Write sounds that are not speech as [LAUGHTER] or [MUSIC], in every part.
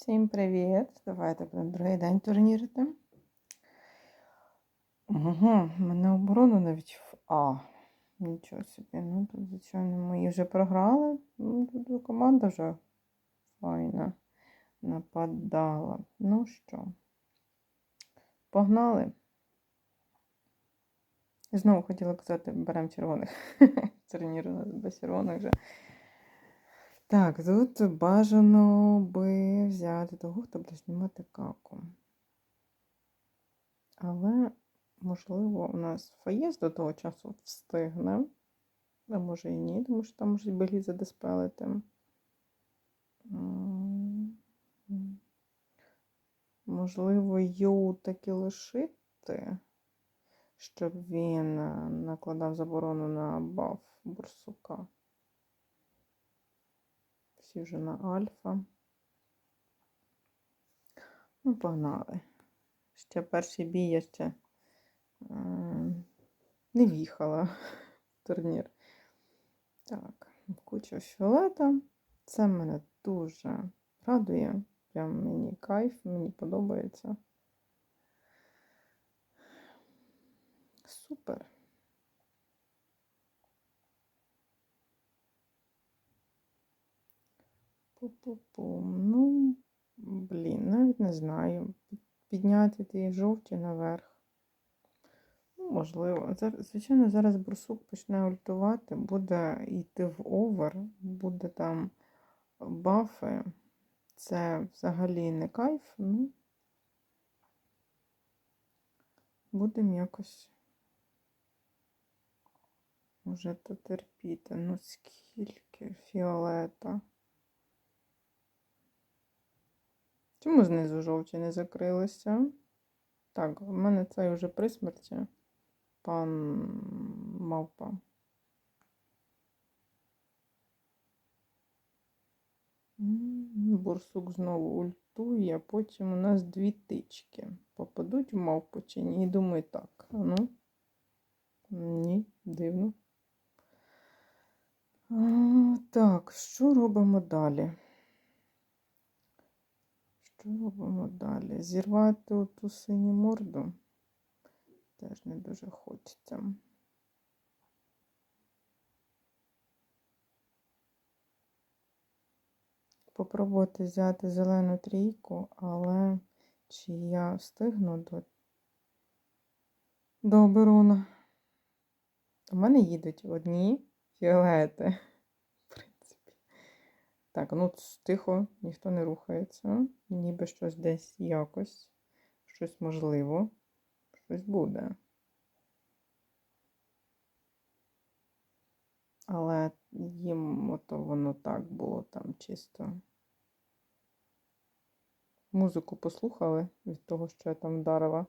Всім привіт! Давайте будемо другий день турнірити. Угу, мене оборону навіть в А. Нічого собі. Ну, тут, звичайно, мої вже програли. Ну, тут команда вже файна нападала. Ну що, погнали. Знову хотіла казати, беремо червоних. [LAUGHS] Турнір у нас без червоних вже. Так, тут бажано би взяти того, хто буде знімати каку. Але, можливо, у нас фаєс до того часу встигне. А може і ні, тому що там можуть білі задиспелити. Можливо, Ю таки лишити, щоб він е, накладав заборону на баф бурсука. Всі вже на альфа. Ну, погнали. Ще перший бій я ще е, не в'їхала в турнір. Так, куча фіолета. Це мене дуже радує. Прям мені кайф, мені подобається. Супер. Пу-пу-пу. Ну, блін, навіть не знаю. Підняти ті жовті наверх. Ну, можливо. Звичайно, зараз бурсук почне ультувати, буде йти в овер, буде там бафи. Це взагалі не кайф, ну. Будемо якось. То терпіти. Ну скільки фіолета. Чому знизу жовті не закрилися? Так, в мене цей вже при смерті. Пан мавпа. М, Борсук знову ультує, а потім у нас дві тички. Попадуть в мавпу чи ні? Думаю, так. Ну. Ні, дивно. А, так, що робимо далі? Що робимо далі? Зірвати ту синю морду теж не дуже хочеться. Попробувати взяти зелену трійку, але чи я встигну до, до оборона? У мене їдуть одні фіолети. Так, ну тихо, ніхто не рухається. Ніби щось десь якось. Щось можливо. Щось буде. Але їм ото воно так було там чисто. Музику послухали від того, що я там вдарила.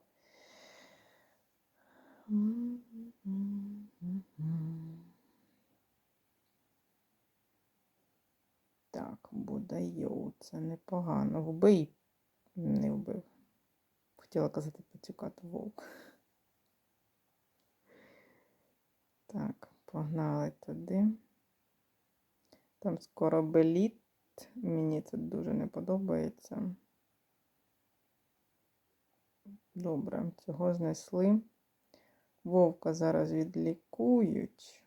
Так, буде йоу, це непогано. Вбий не вбив. Хотіла казати поцікати вовк. Так, погнали туди. Там скоро беліт. Мені це дуже не подобається. Добре, цього знесли. Вовка зараз відлікують.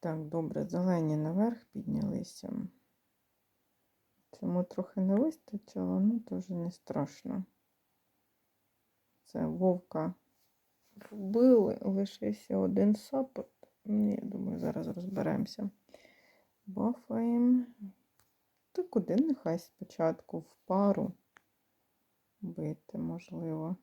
Так, добре, зелені наверх піднялися. Цьому трохи не вистачило, ну то вже не страшно. Це вовка вбили, лишився один саппорт. Ну, Я думаю, зараз розберемося. Бафаємо. Та куди нехай спочатку в пару бити, можливо.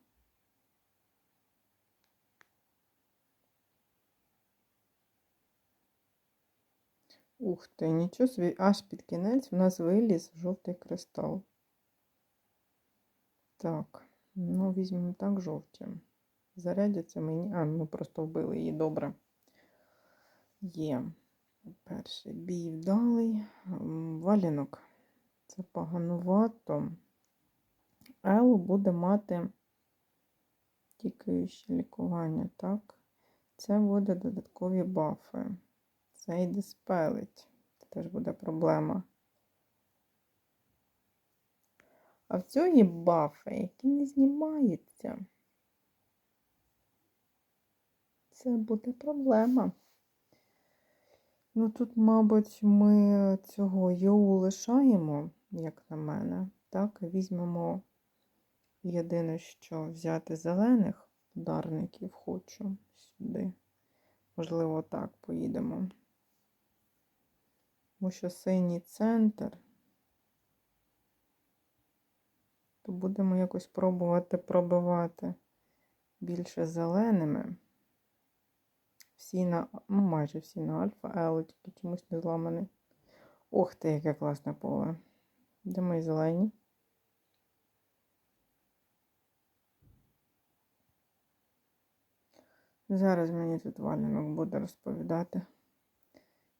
Ух ти, нічого собі, аж під кінець в нас виліз жовтий кристал. Так, ну візьмемо так жовті. Зарядяться мені. А, ми просто вбили її добре. Є. Перший бій вдалий. Валінок. Це поганувато. Ел буде мати тільки ще лікування, так? Це буде додаткові бафи. Це і диспелить. Це теж буде проблема. А в цього є бафи, які не знімаються. Це буде проблема. Ну тут, мабуть, ми цього йоу лишаємо, як на мене. Так, візьмемо єдине, що взяти зелених ударників хочу сюди. Можливо, так поїдемо. Тому що синій центр, то будемо якось пробувати пробивати більше зеленими. Всі на, ну, майже всі на альфа, але тільки чомусь не зламаний. Ох ти, яке класне поле. Де мої зелені? Зараз мені тут валянок буде розповідати,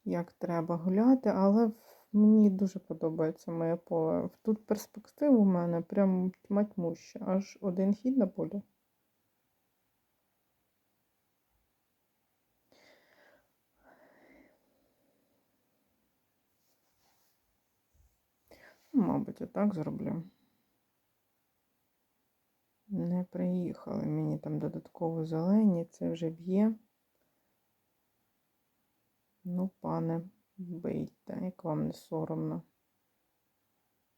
як треба гуляти, але мені дуже подобається моє поле. Тут перспектив у мене прям тьма тьмуща. Аж один хід на полі. Ну, Мабуть, отак зроблю. Не приїхали. Мені там додатково зелені, це вже б'є. Ну, пане, бийте, як вам не соромно.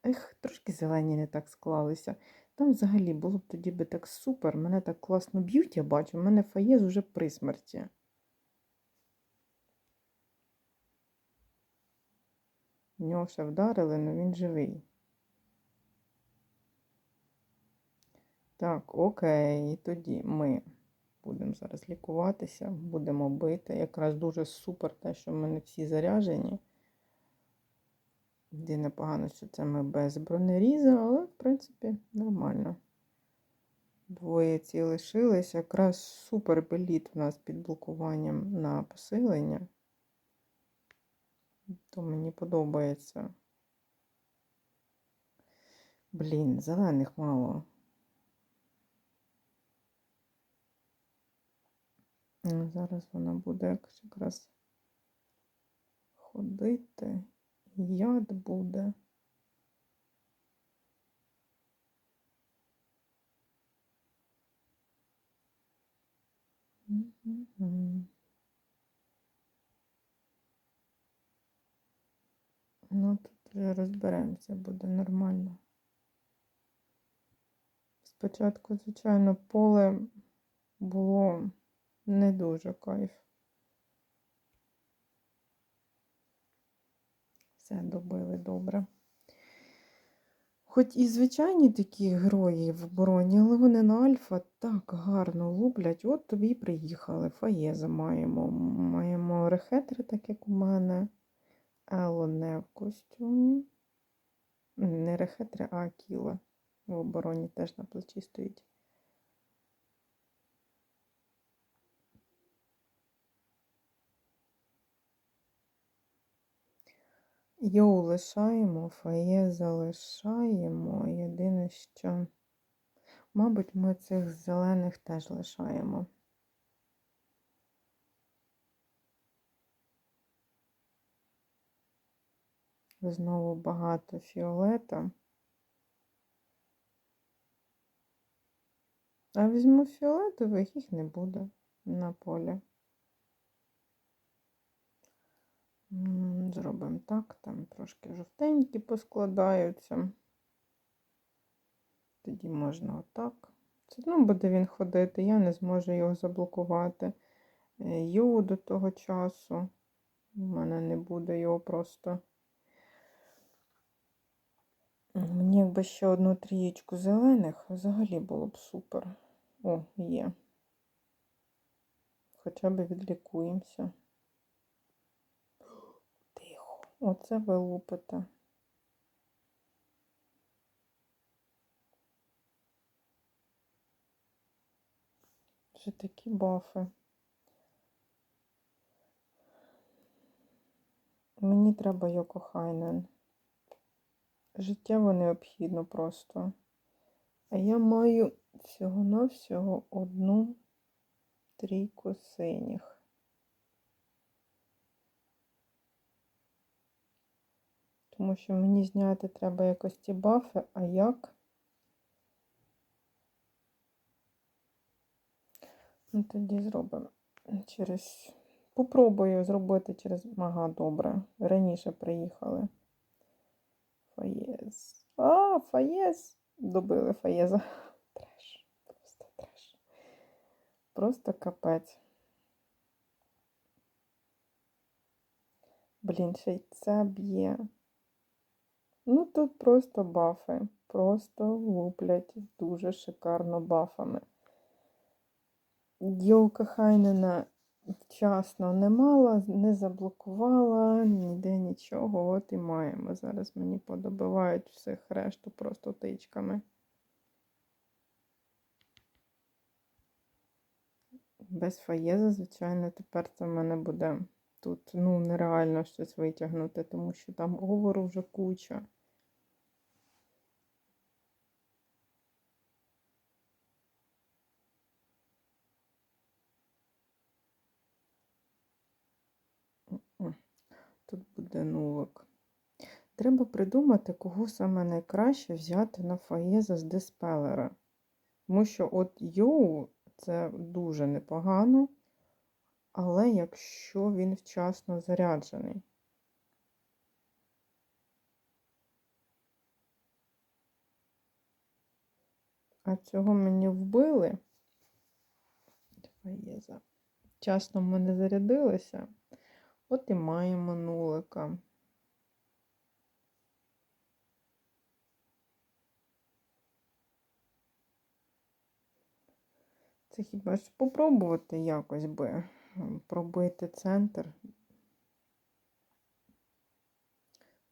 Ех, трошки зелені не так склалися. Там взагалі було б тоді би так супер. Мене так класно б'ють, я бачу. У мене фаєз уже при смерті. В нього ще вдарили, але він живий. Так, окей, тоді ми будемо зараз лікуватися, будемо бити. Якраз дуже супер те, що в мене всі заряжені. Єдине погано, що це ми без бронеріза, але, в принципі, нормально. Двоє ці лишились. Якраз супер беліт у нас під блокуванням на посилення. То мені подобається. Блін, зелених мало. Зараз вона буде якраз ходити. Яд буде. Ну, тут вже розберемося, буде нормально. Спочатку, звичайно, поле було не дуже кайф. Все добили добре. Хоч і звичайні такі герої в обороні, але вони на альфа так гарно луплять. От тобі приїхали. Фаєза маємо. Маємо рехетри, так як у мене. Ело не в костюмі. Не рехетри, а акіла. В обороні теж на плечі стоїть. Йоу лишаємо, фає залишаємо. Єдине, що, мабуть, ми цих зелених теж лишаємо. Знову багато фіолета. А візьму фіолетових, їх не буде на полі. Зробимо так, там трошки жовтенькі поскладаються. Тоді можна отак. Все одно буде він ходити, я не зможу його заблокувати. Е, Йоу до того часу. У мене не буде його просто. Мені якби ще одну трієчку зелених, взагалі було б супер. О, є. Хоча б відлікуємося. Оце ви лупите. Вже такі бафи. Мені треба Йокохайнен. Життєво необхідно просто. А я маю всього-навсього одну трійку синіх. Тому що мені зняти треба якось ці бафи, а як? Ну, тоді зробимо через. Попробую зробити через. Ага, добре. Раніше приїхали. Фаєз. А, Фаєз! Добили Фаєза. [LAUGHS] Треш. Просто треш. Просто капець. Блін, ще й це б'є. Ну, тут просто бафи. Просто луплять дуже шикарно бафами. Йолка Хайнена вчасно не мала, не заблокувала, ніде нічого. От і маємо. Зараз мені подобивають всіх решту просто тичками. Без фаєза, звичайно, тепер це в мене буде тут ну, нереально щось витягнути, тому що там говору вже куча. Тут. Треба придумати, кого саме найкраще взяти на фаєза з диспелера. Тому що от йоу це дуже непогано, але якщо він вчасно заряджений. А цього мені вбили. Фаєза. Вчасно ми не зарядилися. От і маємо нулика. Це хіба ж попробувати якось би пробити центр.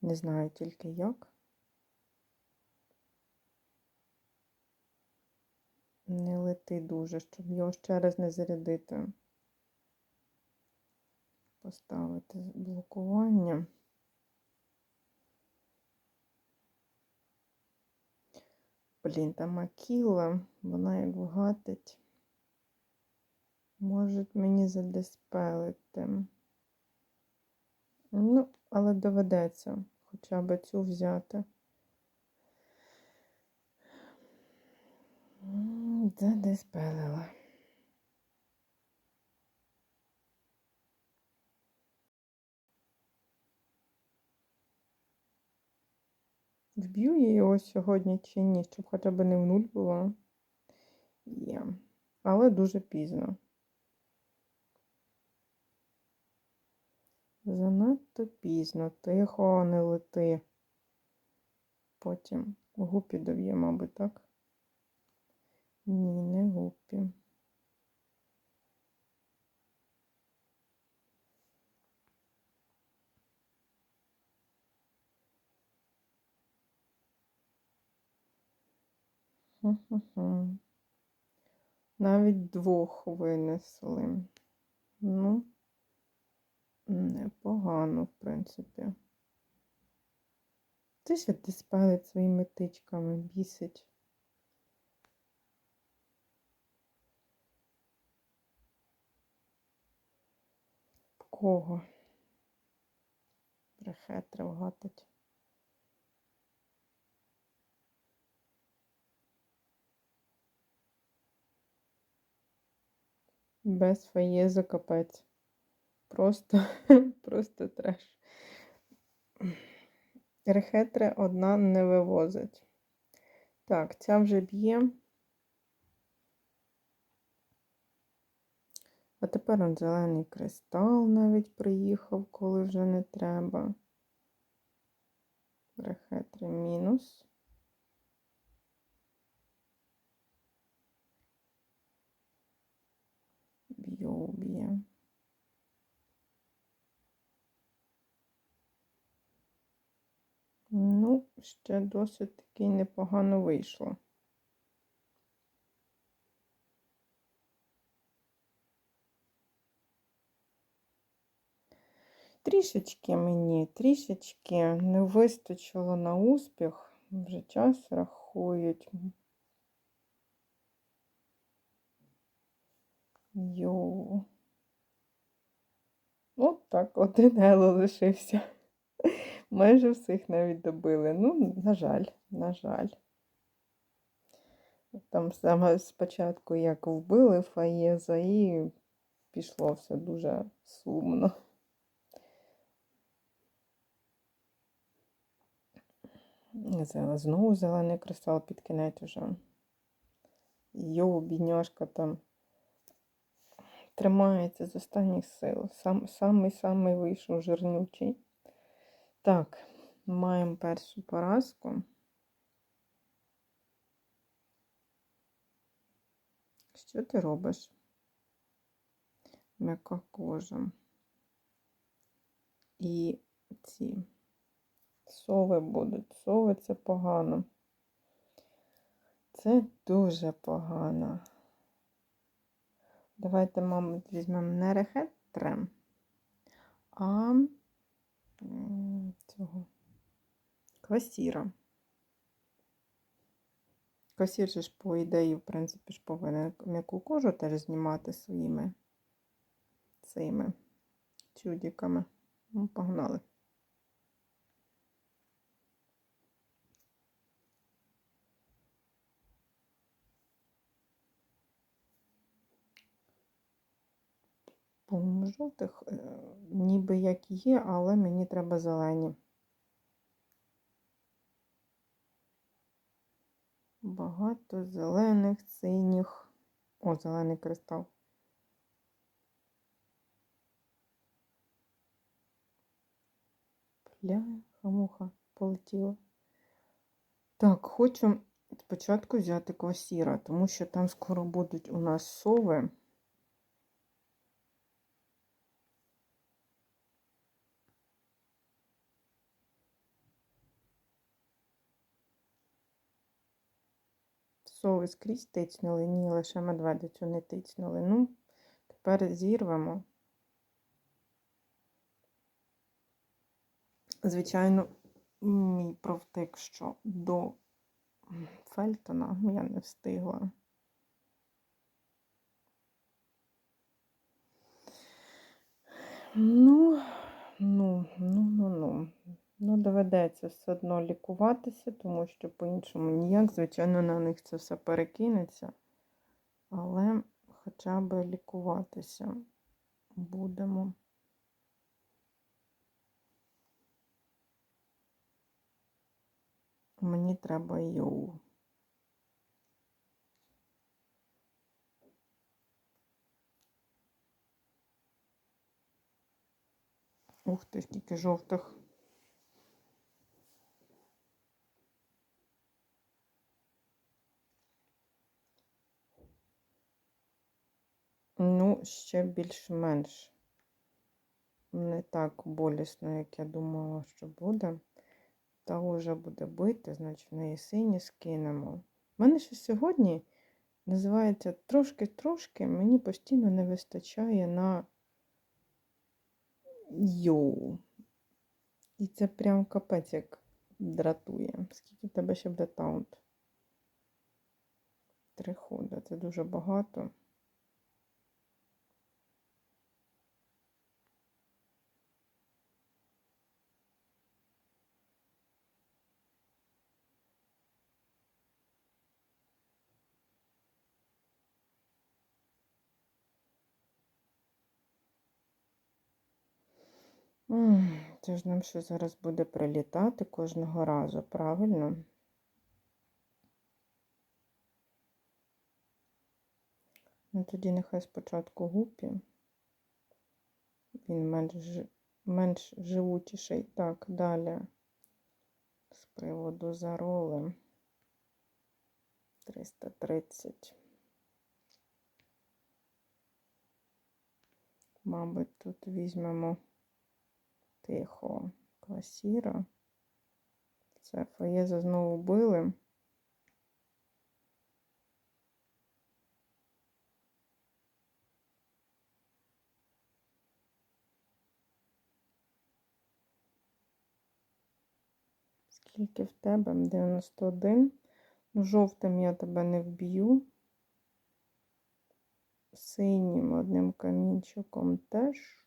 Не знаю тільки як. Не лети дуже, щоб його ще раз не зарядити поставити блокування. Блін, там Акіла, вона як вгатить, можуть мені задиспелити. Ну, але доведеться хоча б цю взяти. Задиспелила. Вб'ю я його сьогодні чи ні, щоб хоча б не в нуль було. Є. Але дуже пізно. Занадто пізно. Тихо, не лети. Потім гупі дов'є, мабуть, так? Ні, не гупі. Навіть двох винесли. Ну, непогано, в принципі. Ти ж диспелить своїми тичками, бісить. Кого? Брехетра вгатить. Без фаєза капець. Просто, [LAUGHS] просто треш. Рехетри одна не вивозить. Так, ця вже б'є. А тепер он зелений кристал навіть приїхав, коли вже не треба. Рехетри мінус. Б'є. Ну, ще досить таки непогано вийшло. Трішечки мені, трішечки не вистачило на успіх, вже час рахують. Йоу. От так, один ело лишився. Майже всіх навіть добили. Ну, на жаль, на жаль. Там саме спочатку як вбили Фаєза і пішло все дуже сумно. Знову зелений кристал під кінець уже. Йоу, бідняшка там тримається з останніх сил. Сам, самий самий вийшов жирнючий. Так, маємо першу поразку. Що ти робиш? М'яка кожа. І ці сови будуть. Сови це погано. Це дуже погано. Давайте, мабуть, візьмемо не рехетрем, а цього квасіра. Квасір же ж, по ідеї, в принципі, ж повинен м'яку кожу теж знімати своїми цими чудиками. Ну, погнали. Жовтих е, ніби як є, але мені треба зелені. Багато зелених, синіх. О, зелений кристал. Бляха-муха, полетіла. Так, хочу спочатку взяти квасіра, тому що там скоро будуть у нас сови. Сови скрізь тицнули, ні, лише медведицю не тицнули. Ну, тепер зірвемо. Звичайно, мій провтик, що до Фельтона я не встигла. Ну, ну, ну, ну, ну. Ну, доведеться все одно лікуватися, тому що по-іншому ніяк, звичайно, на них це все перекинеться. Але хоча б лікуватися будемо. Мені треба йоу. Ух ти, скільки жовтих. Ну, ще більш-менш. Не так болісно, як я думала, що буде. Та вже буде бити, значить, в неї сині скинемо. У мене ще сьогодні називається трошки-трошки, мені постійно не вистачає на йоу. І це прям капець як дратує. Скільки в тебе ще буде таунт? Три хода, це дуже багато. Це ж нам що зараз буде прилітати кожного разу, правильно? Ну тоді нехай спочатку гупі. Він менш, менш живучіший. Так, далі. З приводу зароли. 330. Мабуть, тут візьмемо тихо квасіра. Це фаєза знову били. Скільки в тебе? 91. Ну, жовтим я тебе не вб'ю. синім одним камінчиком теж.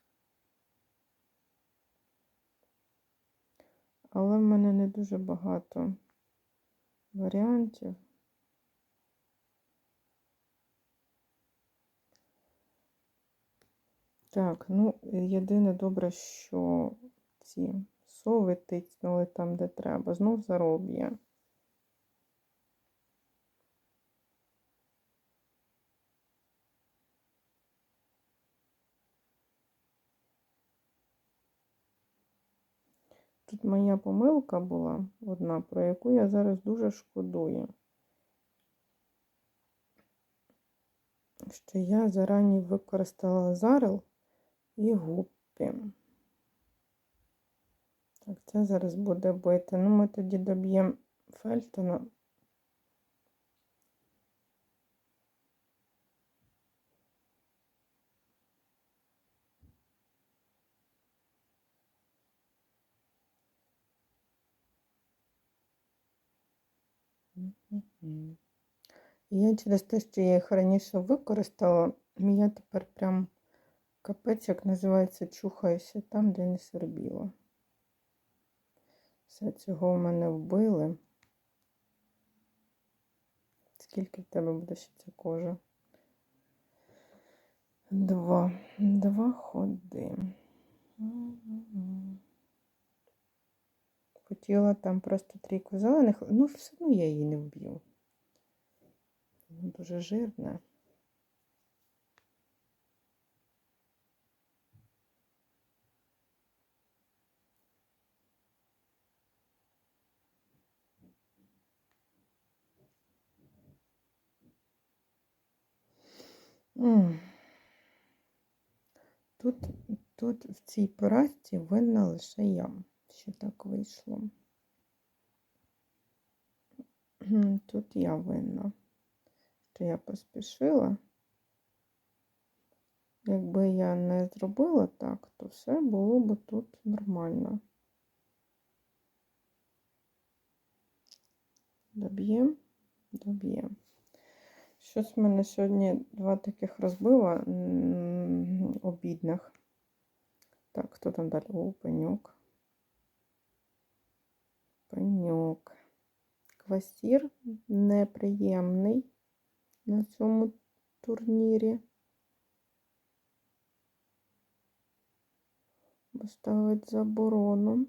Але в мене не дуже багато варіантів. Так, ну, єдине добре, що ці сови тицнули там, де треба. Знов зароб'є. Тут моя помилка була одна, про яку я зараз дуже шкодую. Що я зарані використала зарел і гуппі. Так, це зараз буде бити. Ну, ми тоді доб'ємо Фельтона. І я через те, що я їх раніше використала, я тепер прям капець, як називається, чухаюся там, де не сербіло. Все цього в мене вбили. Скільки в тебе буде ще ця кожа? Два. Два ходи. Хотіла там просто трійку зелених, ну все одно я її не вб'ю. Дуже жирне. Тут, тут в цій поразці винна лише я, що так вийшло. Тут я винна, що я поспішила. Якби я не зробила так, то все було б тут нормально. Доб'єм, доб'єм. Щось в мене сьогодні два таких розбива обідних. Так, хто там далі? О, пеньок. Пеньок. Квасір неприємний на цьому турнірі. Бо ставить заборону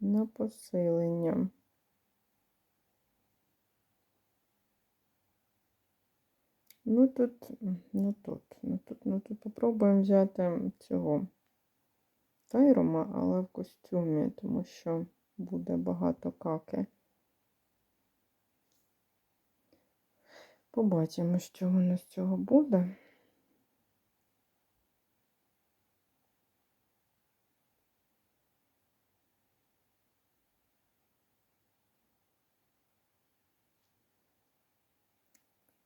на посилення. Ну тут, ну тут, ну тут, ну тут попробуємо взяти цього Тайрома, але в костюмі, тому що буде багато каки. Побачимо, що воно з цього буде.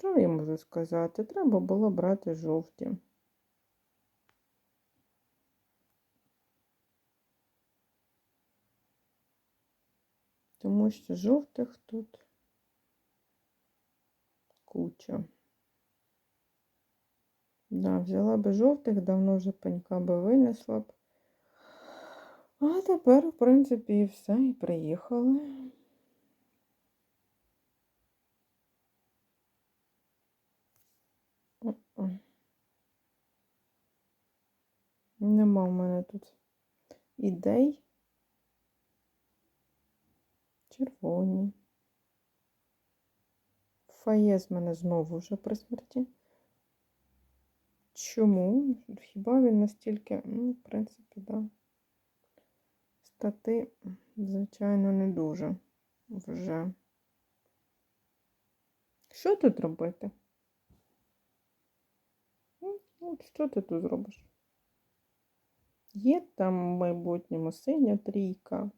Що я можу сказати? Треба було брати жовті. Тому що жовтих тут куча. Да, взяла би жовтих, давно вже пенька би винесла б. А тепер, в принципі, і все, і приїхали. Нема в мене тут ідей. Червоні. Фає з мене знову вже при смерті. Чому? Хіба він настільки, ну, в принципі, да. Стати, звичайно, не дуже вже. Що тут робити? Ну, От що ти тут зробиш? Є там в майбутньому синя трійка.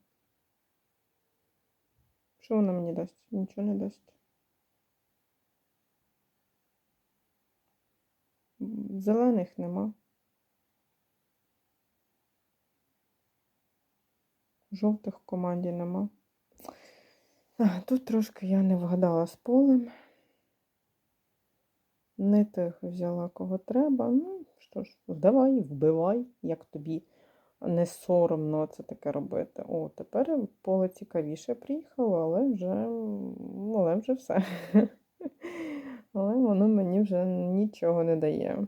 Що вона мені дасть? Нічого не дасть. Зелених нема. Жовтих в команді нема. Тут трошки я не вгадала з полем. Не тих взяла, кого треба. Ну, що ж, давай, вбивай, як тобі не соромно це таке робити. О, тепер поле цікавіше приїхало, але вже, але вже все. Але воно мені вже нічого не дає.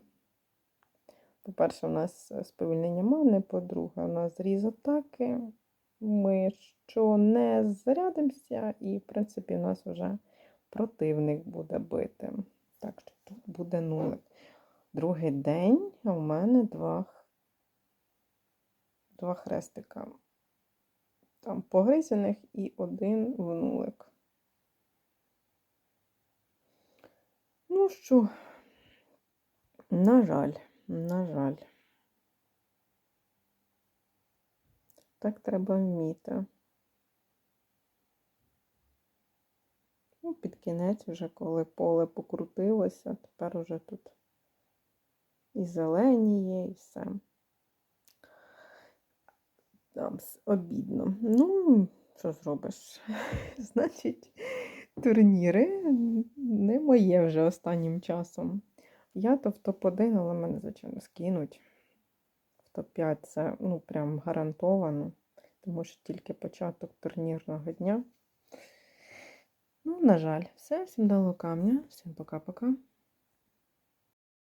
По-перше, у нас сповільнення мани, по-друге, у нас зріз атаки. Ми що не зарядимося, і, в принципі, у нас вже противник буде бити. Так що тут буде нулик. Другий день, а у мене два, два хрестика. Там погризених і один в нулик. Ну що, на жаль, на жаль. Так треба вміти. Ну, під кінець, вже коли поле покрутилося, тепер уже тут і зелені є, і все. Там обідно. Ну, що зробиш? [LAUGHS] Значить, турніри не моє вже останнім часом. Я то в топ-1, але мене, звичайно, скинуть. В топ-5 це ну, прям гарантовано, тому що тільки початок турнірного дня. Ну, на жаль, все, всім дало камня, всім пока-пока.